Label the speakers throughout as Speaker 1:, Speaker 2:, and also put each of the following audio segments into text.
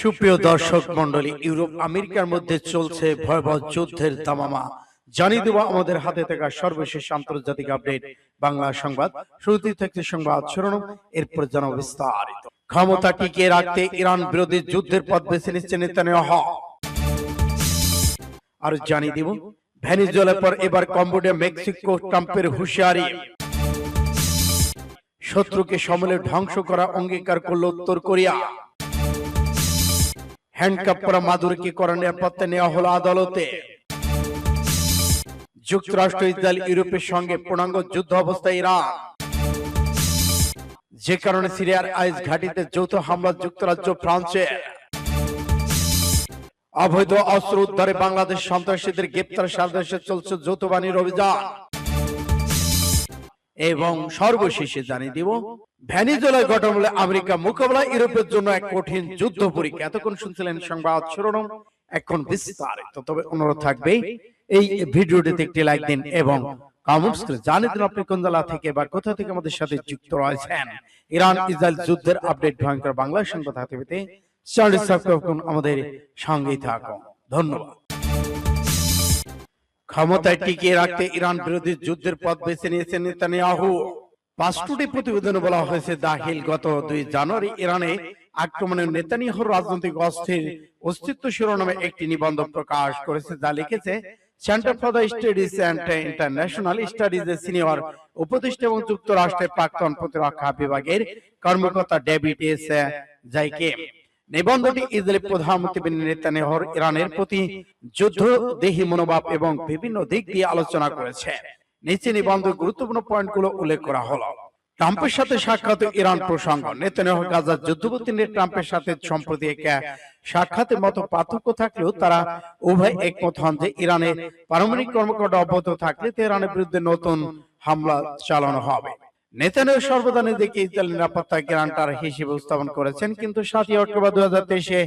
Speaker 1: সুপ্রিয় দর্শক মন্ডলী ইউরোপ আমেরিকার মধ্যে চলছে ভয়াবহ যুদ্ধের দামামা। জানিয়ে দেব আমাদের হাতে থাকা সর্বশেষ আন্তর্জাতিক আপডেট বাংলা সংবাদ। শুরুতে থাকছে সংবাদ শিরোনাম এরপর জানাব বিস্তারিত। ক্ষমতা টিকিয়ে রাখতে ইরান বিরোধী যুদ্ধের পথ বেছে নিচ্ছে নেতানিয়াহু। আর জানিয়ে দিব ভেনিজুয়েলার পর এবার কম্বোডিয়া মেক্সিকো ট্রাম্পের হুঁশিয়ারি। শত্রুকে সমলে ধ্বংস করা অঙ্গীকার করল উত্তর কোরিয়া। হ্যান্ডকাপ করা মাদুরকে করা নিরাপত্তা নেওয়া হলো আদালতে। যুক্তরাষ্ট্র ইসরায়েল ইউরোপের সঙ্গে পূর্ণাঙ্গ যুদ্ধ অবস্থায় ইরান। যে কারণে সিরিয়ার আইস ঘাটিতে যৌথ হামলা যুক্তরাজ্য ফ্রান্সে। অবৈধ অস্ত্র উদ্ধারে বাংলাদেশ সন্ত্রাসীদের গ্রেপ্তার সাদেশে চলছে যৌথ বাহিনীর অভিযান। এবং সর্বশেষে জানিয়ে দিব ভ্যানিজুয়েলার ঘটনা আমেরিকা মোকাবেলা ইউরোপের জন্য এক কঠিন যুদ্ধ পরীক্ষা। এতক্ষণ শুনছিলেন সংবাদ শিরোনাম। এখন বিস্তারিত। তবে অনুরোধ থাকবে এই ভিডিওটিতে একটি লাইক দিন এবং কমেন্টস করে জানিয়ে দিন আপনি কোন জেলা থেকে বা কোথা থেকে আমাদের সাথে যুক্ত রয়েছেন। ইরান ইসরায়েল যুদ্ধের আপডেট ভয়ঙ্কর বাংলা সংবাদ হাতে পেতে চ্যানেল সাবস্ক্রাইব করুন আমাদের সঙ্গেই থাকুন। ধন্যবাদ। ক্ষমতায় টিকিয়ে রাখতে ইরান বিরোধী যুদ্ধের পথ বেছে নিয়েছেন নেতানিয়াহু। পাঁচটি প্রতিবেদনে বলা হয়েছে দাখিল গত দুই জানুয়ারি ইরানে আক্রমণের নেতানিয়াহুর রাজনৈতিক অস্থির অস্তিত্ব শিরোনামে একটি নিবন্ধ প্রকাশ করেছে। যা লিখেছে centre for the studies and international studies এর সিনিয়র উপদেষ্টা এবং যুক্তরাষ্ট্রের প্রাক্তন প্রতিরক্ষা বিভাগের কর্মকর্তা ডেভিড এস জাইকে নিবন্ধটি ইসরায়েলের প্রধানমন্ত্রী নেতানিয়াহুর ইরানের প্রতি যুদ্ধ দেহি মনোভাব এবং বিভিন্ন দিক দিয়ে আলোচনা করেছে। নিচে নিবন্ধ গুরুত্বপূর্ণ পয়েন্টগুলো উল্লেখ করা হলো। ট্রাম্পের সাথে সাক্ষাৎ ইরান প্রসঙ্গ। নেতানিয়াহু গাজার নিয়ে ট্রাম্পের সাথে সম্প্রতি এক সাক্ষাতের মতো পার্থক্য থাকলেও তারা উভয় একমত হন যে ইরানের পারমাণবিক কর্মকাণ্ড অব্যাহত থাকলে তেহরানের বিরুদ্ধে নতুন হামলা চালানো হবে। নেতানিয়াহু সর্বদা নিজেকে ইসরায়েল নিরাপত্তা গ্যারান্টার হিসেবে উপস্থাপন করেছেন, কিন্তু সাতই অক্টোবর দুই হাজার তেইশে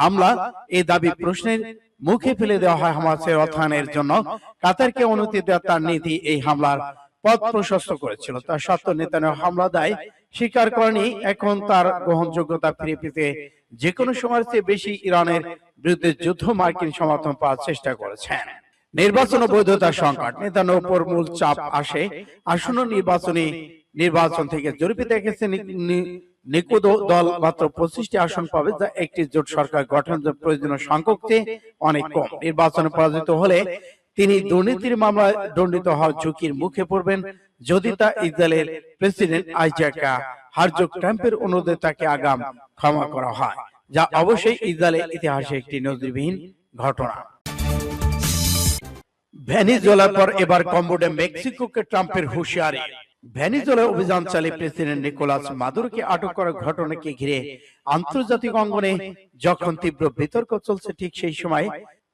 Speaker 1: হামলা এই দাবি প্রশ্নের মুখে ফেলে দেওয়া হয় হামাসের অর্থায়নের জন্য। কাতারকে অনুমতি দেওয়া তার নীতি এই হামলার পথ প্রশস্ত করেছিল। তার সত্ত্বেও নেতানিয়াহু হামলা দায় স্বীকার করেনি। এখন তার গ্রহণযোগ্যতা ফিরে পেতে যে কোনো সময়ের চেয়ে বেশি ইরানের বিরুদ্ধে যুদ্ধ মার্কিন সমর্থন পাওয়ার চেষ্টা করেছেন। নির্বাচন ও বৈধতার সংকট। নেতানিয়াহুর উপর মূল চাপ আসে। আসন্ন নির্বাচনী নির্বাচন থেকে জরিপে দেখেছে নিকুদ দল মাত্র পঁচিশটি আসন পাবে যা একটি জোট সরকার গঠনের প্রয়োজনীয় সংখ্যক অনেক কম। নির্বাচনে পরাজিত হলে তিনি দুর্নীতির মামলায় দণ্ডিত হওয়ার ঝুঁকির মুখে পড়বেন যদি তা ইসরায়েলের প্রেসিডেন্ট আইজাকা হারজোক ট্রাম্পের অনুরোধে তাকে আগাম ক্ষমা করা হয় যা অবশ্যই ইসরায়েলের ইতিহাসে একটি নজিরবিহীন ঘটনা। ভেনিজুয়েলার পর এবার কম্বোডিয়া মেক্সিকোকে ট্রাম্পের হুঁশিয়ারি ভেনিজুয়েলায় অভিযান চালিয়ে প্রেসিডেন্ট নিকোলাস মাদুরোকে আটক করার ঘটনাকে ঘিরে আন্তর্জাতিক অঙ্গনে যখন তীব্র বিতর্ক চলছে ঠিক সেই সময়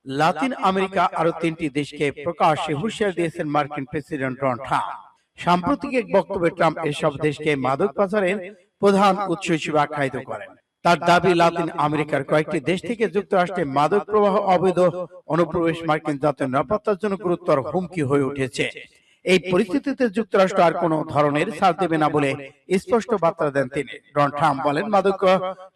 Speaker 1: লাতিন আমেরিকা আরও তিনটি দেশকে প্রকাশ্যে হুঁশিয়ার দিয়েছেন মার্কিন প্রেসিডেন্ট ডোনাল্ড ট্রাম্প। সাম্প্রতিক এক বক্তব্যে ট্রাম্প এসব দেশকে মাদক পাচারের প্রধান উৎস হিসেবে আখ্যায়িত করেন। তার দাবি লাতিন আমেরিকার কয়েকটি দেশ থেকে যুক্তরাষ্ট্রে মাদক প্রবাহ অবৈধ অনুপ্রবেশ মার্কিন জাতীয় নিরাপত্তার জন্য গুরুতর হুমকি হয়ে উঠেছে এই পরিস্থিতিতে যুক্তরাষ্ট্র আর কোন ধরনের ছাড় দেবে না বলে স্পষ্ট বার্তা দেন তিনি। ডোনাল্ড ট্রাম্প বলেন মাদক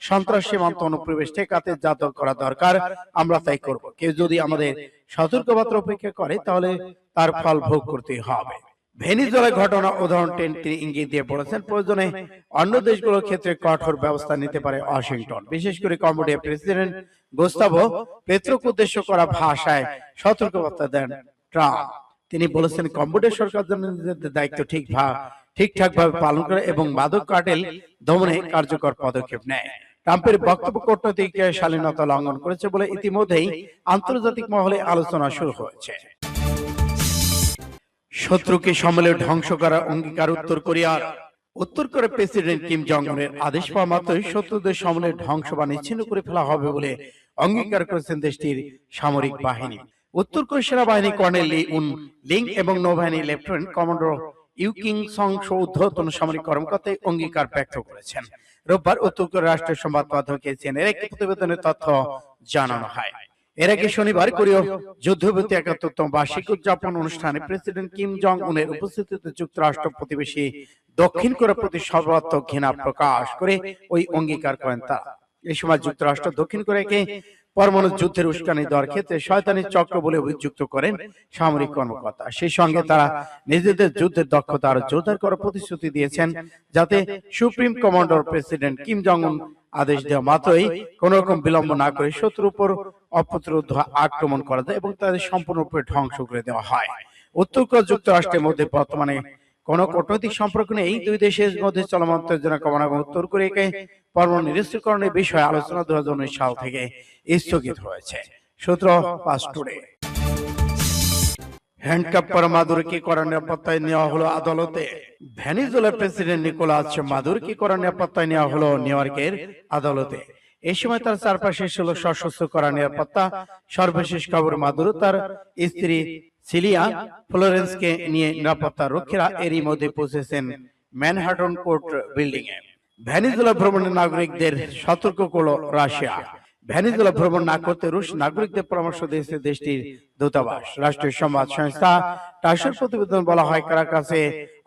Speaker 1: সন্ত্রাস সীমান্ত অনুপ্রবেশ ঠেকাতে যা করা দরকার। আমরা তাই করব। কেউ যদি আমাদের সতর্কবার্তা উপেক্ষা করে তাহলে তার ফল ভোগ করতে হবে। ভেনিজুয়েলার ঘটনা উদাহরণ টেন তিনি ইঙ্গিত দিয়ে বলেছেন প্রয়োজনে অন্য দেশগুলোর ক্ষেত্রে কঠোর ব্যবস্থা নিতে পারে ওয়াশিংটন। বিশেষ করে কম্বোডিয়া প্রেসিডেন্ট গোস্তাভো পেত্রোক উদ্দেশ্য করা ভাষায় সতর্কবার্তা দেন ট্রাম্প তিনি বলেছেন, কম্বোডিয়া সরকার দায়িত্ব ঠিক ঠিকঠাক ভাবে পালন করে এবং মাদক কার্টেল দমনে কার্যকর পদক্ষেপ নেয়। ট্রাম্পের বক্তব্য কূটনৈতিক শালীনতা লঙ্ঘন করেছে বলে ইতিমধ্যেই আন্তর্জাতিক মহলে আলোচনা শুরু হয়েছে। শত্রুকে সম্মেলে ধ্বংস করার অঙ্গীকার উত্তর কোরিয়ার। উত্তর কোরিয়ার প্রেসিডেন্ট কিম জং উনের আদেশ পাওয়া মাত্রই শত্রুদের সম্মেলে ধ্বংস বা নিচ্ছিন্ন করে ফেলা হবে বলে অঙ্গীকার করেছেন দেশটির সামরিক বাহিনী। উত্তর কোরিয়া সেনাবাহিনী কর্নেল লি উন লিং এবং নৌবাহিনী লেফটেন্যান্ট কমান্ডার ইউকিং সং ঊর্ধ্বতন সামরিক কর্মকর্তা অঙ্গীকার ব্যক্ত করেছেন। রোববার উত্তর কোরিয়া রাষ্ট্রীয় সংবাদ মাধ্যমকে চেনের একটি প্রতিবেদনের তথ্য জানানো হয়। এর আগে শনিবার কোরীয় যুদ্ধবিরতি একাত্তরতম বার্ষিক উদযাপন অনুষ্ঠানে প্রেসিডেন্ট কিম জং উনের উপস্থিতিতে যুক্তরাষ্ট্র প্রতিবেশী দক্ষিণ কোরিয়ার প্রতি সর্বাত্মক ঘৃণা প্রকাশ করে ওই অঙ্গীকার করেন তারা এই সময় যুক্তরাষ্ট্র দক্ষিণ কোরিয়াকে পরমাণু যুদ্ধের উস্কানি দেওয়ার ক্ষেত্রে শয়তানি চক্র বলে অভিযুক্ত করেন সামরিক কর্মকর্তা। সেই সঙ্গে তারা নিজেদের যুদ্ধের দক্ষতা আরও জোরদার করার প্রতিশ্রুতি দিয়েছেন যাতে supreme commander president Kim Jong Un আদেশ দেওয়া মাত্রই কোন রকম বিলম্ব না করে শত্রুর উপর অপ্রতিরোধ আক্রমণ করা যায় এবং তাদের সম্পূর্ণরূপে ধ্বংস করে দেওয়া হয়। উত্তর কোরিয়া যুক্তরাষ্ট্রের মধ্যে বর্তমানে কোন কূটনৈতিক সম্পর্ক নেই। দুই দেশের মধ্যে চলমান উত্তেজনা কমানো এবং উত্তর কোরিয়াকে পরমাণু নিরস্ত্রীকরণের বিষয়ে আলোচনা দু সাল থেকে স্থগিত হয়েছে। সূত্র পাঁচ টুডে। হ্যান্ডকাপ মাদুরকে নিরাপত্তায় নেওয়া হলো আদালতে। প্রেসিডেন্ট নিকোলাস মাদুরকে নিরাপত্তায় নেওয়া হলো নিউ ইয়র্কের আদালতে। এই সময় তার চারপাশে ছিল সশস্ত্র করা নিরাপত্তা সর্বশেষ খবর মাদুরো তার স্ত্রী সিলিয়া ফ্লোরেন্সকে নিয়ে নিরাপত্তা রক্ষীরা এরই মধ্যে পৌঁছেছেন ম্যানহাটন কোর্ট বিল্ডিং এ ভেনিজুয়েলা ভ্রমণের নাগরিকদের সতর্ক করল রাশিয়া। ভেনিজুয়েলা ভ্রমণ না করতে রুশ নাগরিকদের পরামর্শ দিয়েছে দেশটির দূতাবাস। রাষ্ট্রীয় সংবাদ সংস্থা টাসের প্রতিবেদন বলা হয় কারাকাসে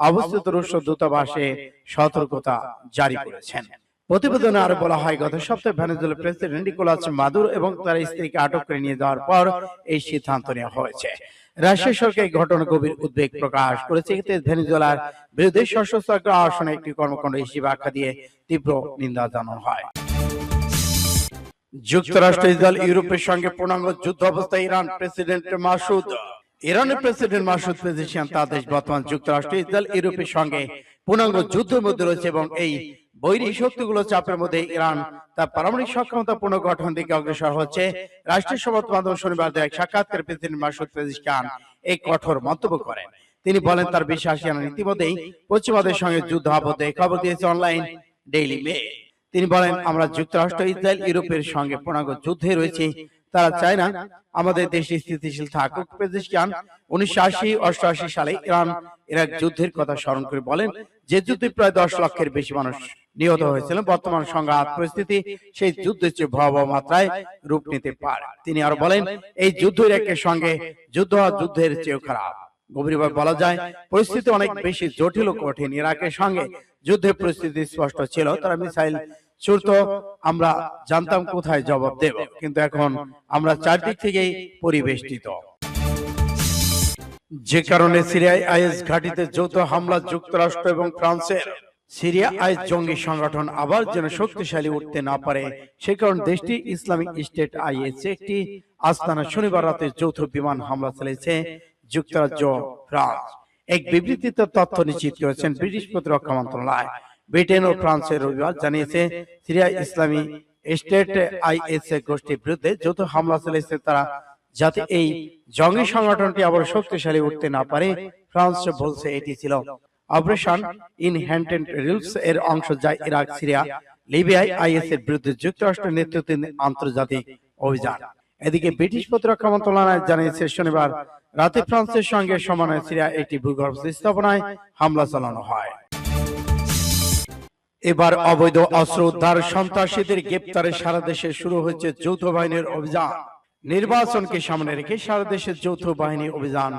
Speaker 1: অবস্থিত রুশ দূতাবাসে সতর্কতা জারি করেছেন। প্রতিবেদনে আরও বলা হয় গত সপ্তাহে ভেনেজুয়েলার প্রেসিডেন্ট নিকোলাস মাদুর এবং তার স্ত্রীকে আটক করে নিয়ে যাওয়ার পর এই সিদ্ধান্ত নেওয়া হয়েছে। রাশিয়া সরকার এই ঘটনা গভীর উদ্বেগ প্রকাশ করেছে। এতে ভেনেজুয়েলার বিরুদ্ধে সশস্ত্র আগ্রাসনে একটি কর্মকাণ্ড হিসেবে আখ্যা দিয়ে তীব্র নিন্দা জানানো হয়। যুক্তরাষ্ট্র ইসরায়েল ইউরোপের সঙ্গে পূর্ণাঙ্গ যুদ্ধ অবস্থায় ইরান প্রেসিডেন্ট মাসুদ ইরানের প্রেসিডেন্ট মাসুদ পেজেশিয়ান তার দেশ বর্তমান যুক্তরাষ্ট্র ইসরায়েল ইউরোপের সঙ্গে পূর্ণাঙ্গ যুদ্ধের মধ্যে রয়েছে এবং এই বৈরী শক্তিগুলো চাপের মধ্যে ইরান তার পারমাণবিক সক্ষমতা পুনর্গঠন দিকে অগ্রসর হচ্ছে রাষ্ট্রীয় সংবাদ মাধ্যম শনিবার এক সাক্ষাৎকার প্রেসিডেন্ট মাসুদ পেজেশিয়ান এই কঠোর মন্তব্য করেন। তিনি বলেন তার বিশ্বাস ইরান ইতিমধ্যেই পশ্চিমাদের সঙ্গে যুদ্ধ আবদ্ধ খবর দিয়েছে অনলাইন ডেইলি মেল তিনি বলেন আমরা যুক্তরাষ্ট্র ইসরায়েল ইউরোপের সঙ্গে পূর্ণাঙ্গ যুদ্ধে রয়েছি। তারা চায় না আমাদের দেশ স্থিতিশীল থাকুক পেজিশিয়ান উনিশশো আশি অষ্টআশি সালে ইরান ইরাক যুদ্ধের কথা স্মরণ করে বলেন যে যুদ্ধে প্রায় দশ লক্ষের বেশি মানুষ নিহত হয়েছিল বর্তমান সংঘাত পরিস্থিতি সেই যুদ্ধের চেয়ে ভয়াবহ মাত্রায় রূপ নিতে পারে। তিনি আরও বলেন এই যুদ্ধ ইরাকের সঙ্গে যুদ্ধ যুদ্ধের চেয়েও খারাপ। গভীরভাবে বলা যায় পরিস্থিতি অনেক বেশি জটিল ও কঠিন। ইরাকের সঙ্গে যুদ্ধের পরিস্থিতি স্পষ্ট ছিল। তারা মিসাইল ছুড়ত আমরা জানতাম কোথায় জবাব দেব। কিন্তু এখন আমরা চারদিক থেকেই পরিবেষ্টিত। যে কারণে সিরিয়ায় আইএস ঘাটিতে যৌথ হামলা যুক্তরাষ্ট্র এবং ফ্রান্সের সিরিয়া আইএস জঙ্গি সংগঠন আবার যেন শক্তিশালী উঠতে না পারে। সে কারণে দেশটি ইসলামিক স্টেট আইএস একটি আস্তানা শনিবার রাতে যৌথ বিমান হামলা চালিয়েছে যুক্তরাজ্য ফ্রান্স। এক বিবৃতিতে তথ্য নিশ্চিত করেছেন ব্রিটিশ প্রতিরক্ষা মন্ত্রণালয়। ব্রিটেন ও ফ্রান্সের রবিবার জানিয়েছে সিরিয়া ইসলামী স্টেট আইএস গোষ্ঠীর বিরুদ্ধে যৌথ হামলা চালিয়েছে তারা। যাতে এই জঙ্গি সংগঠনটি আবার শক্তিশালী উঠতে না পারে ফ্রান্স বলছে এটি ছিল অপারেশন ইনহ্যান্টেন্ট রিলস এর অংশ যা ইরাক সিরিয়া লিবিয়ায় আইএস এর বিরুদ্ধে যুক্তরাষ্ট্রের নেতৃত্বে আন্তর্জাতিক অভিযান। এদিকে ব্রিটিশ প্রতিরক্ষা মন্ত্রণালয় জানিয়েছে শনিবার রাতে ফ্রান্সের সঙ্গে সমানয় সিরিয়া একটি ভূগর্ভ স্থাপনায় হামলা চালানো হয়। এবার অবৈধ অস্ত্র উদ্ধার সন্ত্রাসীদের গ্রেপ্তারে সারা দেশে শুরু হয়েছে যৌথ বাহিনীর অভিযান। নির্বাচনকে সামনে রেখে সারা দেশের যৌথ বাহিনী অভিযান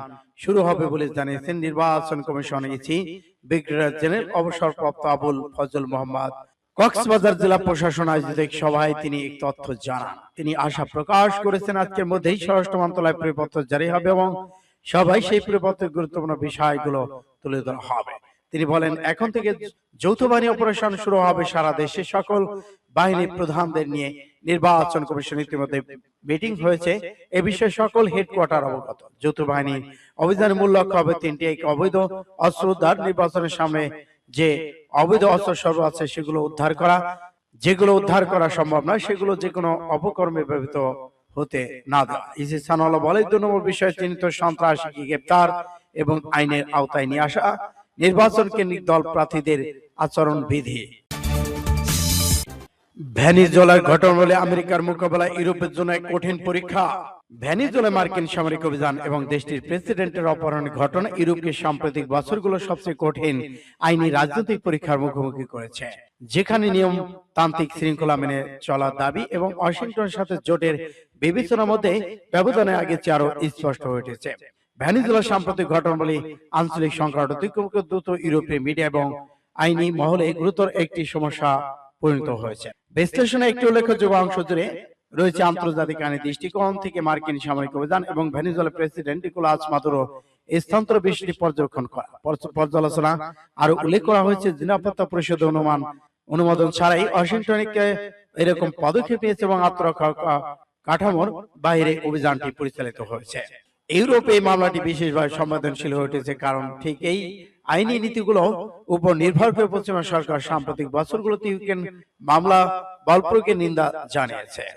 Speaker 1: শুরু হবে বলে জানিয়েছেন নির্বাচন কমিশন এসি ব্রিগেডিয়ার জেনারেল অবসরপ্রাপ্ত আবুল ফজল মোহাম্মদ। কক্সবাজার জেলা প্রশাসন আয়োজিত এক সভায় তিনি এই তথ্য জানান। তিনি আশা প্রকাশ করেছেন আজকের মধ্যেই স্বরাষ্ট্র মন্ত্রণালয় পরিপত্র জারি হবে এবং সবাই সেই পরিপত্রের গুরুত্বপূর্ণ বিষয়গুলো তুলে ধরা হবে। তিনি বলেন এখন থেকে যৌথ বাহিনী অপারেশন শুরু হবে সারা দেশে। সকল বাহিনী প্রধানদের নিয়ে নির্বাচন কমিশন ইতিমধ্যে মিটিং হয়েছে। এ বিষয়ে সকল হেডকোয়ার্টার অবগত। যৌথ বাহিনী অভিযানের মূল লক্ষ্য হবে তিনটি এক অবৈধ অস্ত্র উদ্ধার নির্বাচনের সামনে যে অবৈধ অস্ত্র সর্ব আছে সেগুলো উদ্ধার করা যেগুলো উদ্ধার করা সম্ভব নয় সেগুলো যে কোনো অপকর্মে ব্যবহৃত হতে না দেওয়া ইসি সানাল্লাহ বলে দুই নম্বর বিষয় চিহ্নিত সন্ত্রাসীকে গ্রেপ্তার এবং আইনের আওতায় নিয়ে আসা নির্বাচন কেন্দ্রিক দল প্রার্থীদের আচরণ বিধি ভ্যানিজোলার ঘটনা বলে আমেরিকার মোকাবেলা ইউরোপের জন্য এক কঠিন পরীক্ষা। ভ্যানিজোলা মার্কিন সামরিক অভিযান এবং দেশটির প্রেসিডেন্টের অপহরণের ঘটনা ইউরোপকে সাম্প্রতিক বছরগুলো সবচেয়ে কঠিন আইনি রাজনৈতিক পরীক্ষার মুখোমুখি করেছে, যেখানে নিয়ম তান্ত্রিক শৃঙ্খলা মেনে চলার দাবি এবং ওয়াশিংটনের সাথে জোটের বিবেচনার মধ্যে ব্যবধানের আগে চেয়ে স্পষ্ট হয়ে উঠেছে। ভ্যানিজোলা সাম্প্রতিক ঘটনা বলে আঞ্চলিক সংকট ঐক্যমুখ দ্রুত ইউরোপীয় মিডিয়া এবং আইনি মহলে গুরুতর একটি সমস্যা পরিণত হয়েছে। বিশ্লেষণে একটি উল্লেখযোগ্য অংশ জুড়ে রয়েছে আন্তর্জাতিক আইনি দৃষ্টিকোণ থেকে মার্কিন সামরিক অভিযান এবং ভেনিজুয়েলার প্রেসিডেন্ট নিকোলাস মাদুরো স্থানান্তর বিষয়টি পর্যবেক্ষণ করা পর্যালোচনা আরও উল্লেখ করা হয়েছে নিরাপত্তা পরিষদের অনুমান অনুমোদন ছাড়াই ওয়াশিংটনকে এরকম পদক্ষেপ নিয়েছে এবং আত্মরক্ষা কাঠামোর বাইরে অভিযানটি পরিচালিত হয়েছে। ইউরোপে এই মামলাটি বিশেষভাবে সংবেদনশীল হয়ে উঠেছে কারণ ঠিক এই আইনি নীতিগুলো উপর নির্ভর করে পশ্চিমা সরকার সাম্প্রতিক বছরগুলোতে ইউক্রেন মামলা বলপ্রয়োগের নিন্দা জানিয়েছে।